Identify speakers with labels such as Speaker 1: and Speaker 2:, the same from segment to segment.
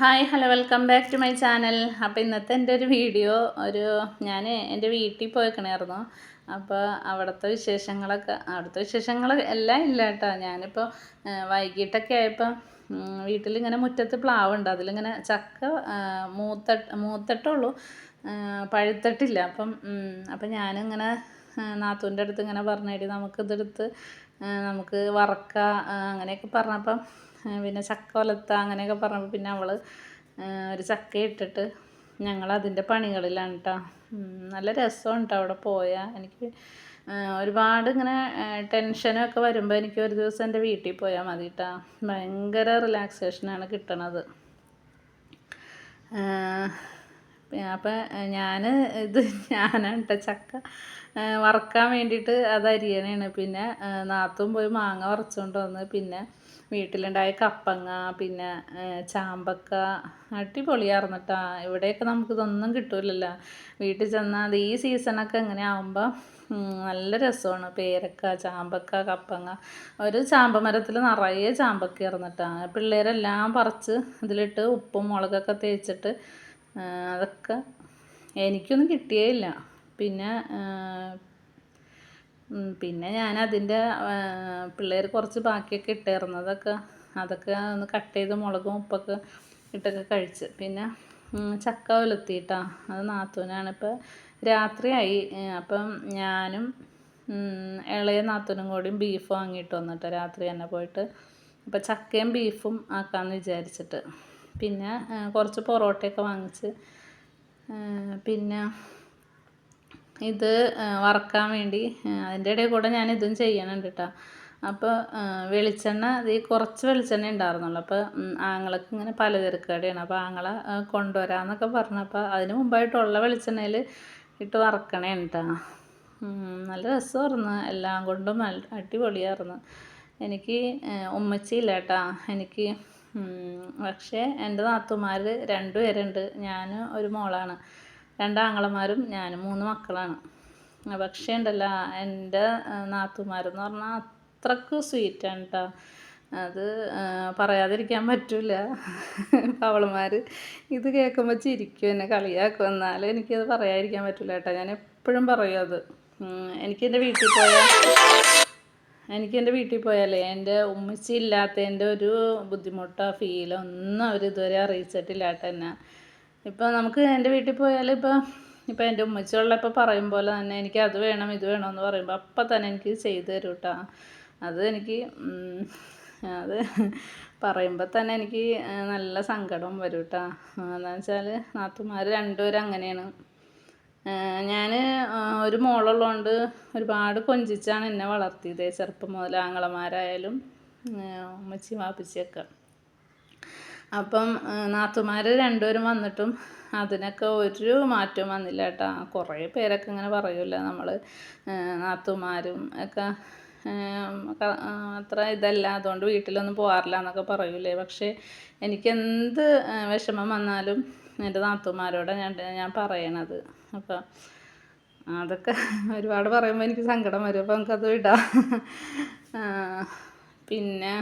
Speaker 1: Hi hello welcome back to my channel അപ്പോൾ ഇന്നത്തെ എന്റെ ഒരു വീഡിയോ ഒരു ഞാൻ എന്റെ വീട്ടിൽ പോയിക്കണായിരുന്നു. അപ്പോൾ അവിടുത്തെ വിശേഷങ്ങളൊക്കെ അവിടുത്തെ വിശേഷങ്ങൾ എല്ലാം ഇല്ല കേട്ടോ. ഞാനിപ്പോൾ വൈകിട്ടൊക്കെ ആയപ്പോൾ വീട്ടിലിങ്ങനെ മുറ്റത്ത് പ്ലാവുണ്ട്. അതിലിങ്ങനെ ചക്ക മൂത്ത മൂത്തട്ടുള്ളൂ. പഴുത്തിട്ടില്ല. അപ്പം അപ്പം ഞാനിങ്ങനെ നാത്തൂന്റെ അടുത്ത് ഇങ്ങനെ പറഞ്ഞേടി നമുക്കിതെടുത്ത് നമുക്ക് വറക്കാം അങ്ങനെയൊക്കെ പറഞ്ഞപ്പം പിന്നെ ചക്ക ഒലത്ത അങ്ങനെയൊക്കെ പറഞ്ഞപ്പോൾ പിന്നെ അവൾ ഒരു ചക്ക ഇട്ടിട്ട് ഞങ്ങൾ അതിന്റെ പണികളിലാണ് കേട്ടോ നല്ല രസമാണ് കേട്ടോ അവിടെ പോയാൽ എനിക്ക് ഒരുപാട് ഇങ്ങനെ ടെൻഷനൊക്കെ വരുമ്പോൾ എനിക്ക് ഒരു ദിവസം എന്റെ വീട്ടിൽ പോയാൽ മതി കേട്ടോ ഭയങ്കര റിലാക്സേഷനാണ് കിട്ടണത്. അപ്പം ഞാൻ ഇത് ഞാനാണ് കേട്ടോ ചക്ക വറക്കാൻ വേണ്ടിയിട്ട് അത് അരിയണയാണ് പിന്നെ നാത്തും പോയി മാങ്ങ വറച്ചുകൊണ്ട് വന്ന് പിന്നെ വീട്ടിലുണ്ടായ കപ്പങ്ങ പിന്നെ ചാമ്പക്ക അടിപൊളിയായിരുന്നു കേട്ടോ ഇവിടെയൊക്കെ നമുക്കിതൊന്നും കിട്ടൂലല്ലോ. വീട്ടിൽ ചെന്നാൽ അത് ഈ സീസണൊക്കെ എങ്ങനെ ആകുമ്പോൾ നല്ല രസമാണ്. പേരക്ക ചാമ്പക്ക കപ്പങ്ങ. ഒരു ചാമ്പ മരത്തിൽ നിറയെ ചാമ്പക്ക ഇറന്നിട്ടാണ് പിള്ളേരെല്ലാം പറിച്ച് ഇതിലിട്ട് ഉപ്പും മുളകൊക്കെ തേച്ചിട്ട് അതൊക്കെ എനിക്കൊന്നും കിട്ടിയേ ഇല്ല പിന്നെ പിന്നെ ഞാൻ അതിന്റെ പിള്ളേർ കുറച്ച് ബാക്കിയൊക്കെ ഇട്ടായിരുന്നു അതൊക്കെ അതൊക്കെ ഒന്ന് കട്ട് ചെയ്ത് മുളകും ഉപ്പൊക്കെ ഇട്ടൊക്കെ കഴിച്ച്. പിന്നെ ചക്ക ഉലത്തിയിട്ടാ അത് നാത്തൂനാണ്. ഇപ്പോൾ രാത്രിയായി. അപ്പം ഞാനും ഇളയ നാത്തൂനും കൂടിയും ബീഫ് വാങ്ങിയിട്ട് വന്നിട്ട് രാത്രി തന്നെ പോയിട്ട്. അപ്പോൾ ചക്കയും ബീഫും ആക്കാമെന്ന് വിചാരിച്ചിട്ട്. പിന്നെ കുറച്ച് പൊറോട്ടയൊക്കെ വാങ്ങിച്ച് പിന്നെ ഇത് വറക്കാൻ വേണ്ടി അതിന്റെ ഇടയിൽ കൂടെ ഞാൻ ഇതും ചെയ്യണുണ്ട് കേട്ടോ അപ്പോൾ വെളിച്ചെണ്ണ ഈ കുറച്ച് വെളിച്ചെണ്ണ ഉണ്ടായിരുന്നുള്ളൂ. അപ്പോൾ ആങ്ങളക്ക് ഇങ്ങനെ പലചരക്ക് കടയാണ് അപ്പോൾ ആങ്ങളെ കൊണ്ടുവരാമെന്നൊക്കെ പറഞ്ഞപ്പോൾ അതിന് മുമ്പായിട്ടുള്ള വെളിച്ചെണ്ണയിൽ ഇട്ട് വറക്കണേ കേട്ടോ നല്ല രസമായിരുന്നു. എല്ലാം കൊണ്ടും നല്ല അടിപൊളിയായിരുന്നു. എനിക്ക് ഉമ്മച്ചിയില്ല കേട്ടോ എനിക്ക് പക്ഷേ എന്റെ നാത്തുമാർ രണ്ടുപേരുണ്ട് ഞാൻ ഒരു മോളാണ്. രണ്ടാങ്ങളമാരും ഞാനും മൂന്ന് മക്കളാണ്. പക്ഷേ ഉണ്ടല്ലോ എന്റെ നാത്തുമാരെന്ന് പറഞ്ഞാൽ അത്രയ്ക്ക് സ്വീറ്റാണ് കേട്ടോ അത് പറയാതിരിക്കാൻ പറ്റില്ല അവളമാർ ഇത് കേൾക്കുമ്പോൾ ചിരിക്കും എന്നെ കളിയാക്കും. എന്നാലും എനിക്കത് പറയാതിരിക്കാൻ പറ്റില്ല കേട്ടോ ഞാൻ എപ്പോഴും പറയും അത്. എനിക്കെന്റെ വീട്ടിൽ പോയാൽ എനിക്കെന്റെ വീട്ടിൽ പോയാലേ എന്റെ ഉമ്മച്ചി ഇല്ലാത്തതിന്റെ ഒരു ബുദ്ധിമുട്ടോ ഫീലോ ഒന്നും അവർ ഇതുവരെ അറിയിച്ചിട്ടില്ല തന്നെ ഇപ്പോൾ നമുക്ക് എന്റെ വീട്ടിൽ പോയാൽ ഇപ്പോൾ ഇപ്പോൾ എന്റെ ഉമ്മച്ചിയുള്ളപ്പോൾ പറയും പോലെ തന്നെ എനിക്ക് അത് വേണം ഇത് വേണം എന്ന് പറയുമ്പോൾ അപ്പം തന്നെ എനിക്ക് ചെയ്തു തരും കേട്ടോ. അത് എനിക്ക് അത് പറയുമ്പോൾ തന്നെ എനിക്ക് നല്ല സങ്കടം വരും കേട്ടോ. എന്താണെന്ന് വെച്ചാൽ നാത്തുമാർ രണ്ടുപേരും അങ്ങനെയാണ്. ഞാൻ ഒരു മോളുള്ളതുകൊണ്ട് ഒരുപാട് കൊഞ്ചിച്ചാണ് എന്നെ വളർത്തിയത് ചെറുപ്പം മുതൽ ആങ്ങളമാരായാലും ഉമ്മച്ചി വാപ്പിച്ചിയൊക്കെ. അപ്പം നാത്തുമാർ രണ്ടുപേരും വന്നിട്ടും അതിനൊക്കെ ഒരു മാറ്റവും വന്നില്ല കേട്ടോ. കുറേ പേരൊക്കെ ഇങ്ങനെ പറയുമല്ല നമ്മൾ നാത്തുമാരും ഒക്കെ അത്ര ഇതല്ല. അതുകൊണ്ട് വീട്ടിലൊന്നും പോകാറില്ല എന്നൊക്കെ പറയൂലേ. പക്ഷേ എനിക്കെന്ത് വിഷമം വന്നാലും എന്റെ നാത്തുമാരോടാണ് ഞാൻ ഞാൻ പറയണത്. അപ്പം അതൊക്കെ ഒരുപാട് പറയുമ്പോൾ എനിക്ക് സങ്കടം വരും. അപ്പോൾ നമുക്കത് വിടാം. പിന്നെ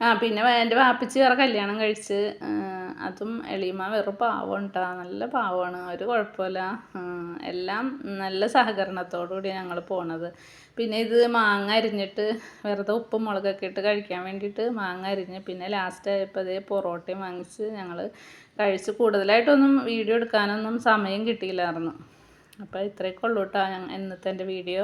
Speaker 1: ആ പിന്നെ എന്റെ വാപ്പിച്ച് വേറെ കല്യാണം കഴിച്ച് അതും എളിയമ്മ വെറും പാവം കേട്ടോ നല്ല പാവമാണ് ഒരു കുഴപ്പമില്ല. എല്ലാം നല്ല സഹകരണത്തോടു കൂടി ഞങ്ങൾ പോണത്. പിന്നെ ഇത് മാങ്ങ അരിഞ്ഞിട്ട് വെറുതെ ഉപ്പും മുളകൊക്കെ ഇട്ട് കഴിക്കാൻ വേണ്ടിയിട്ട് മാങ്ങ അരിഞ്ഞ് പിന്നെ ലാസ്റ്റ് ആയപ്പോൾ അതേ പൊറോട്ടയും വാങ്ങിച്ച് ഞങ്ങൾ കഴിച്ച് കൂടുതലായിട്ടൊന്നും വീഡിയോ എടുക്കാനൊന്നും സമയം കിട്ടിയില്ലായിരുന്നു. അപ്പോൾ ഇത്രയൊക്കെ ഉള്ളൂ കേട്ടോ ഇന്നത്തെ എന്റെ വീഡിയോ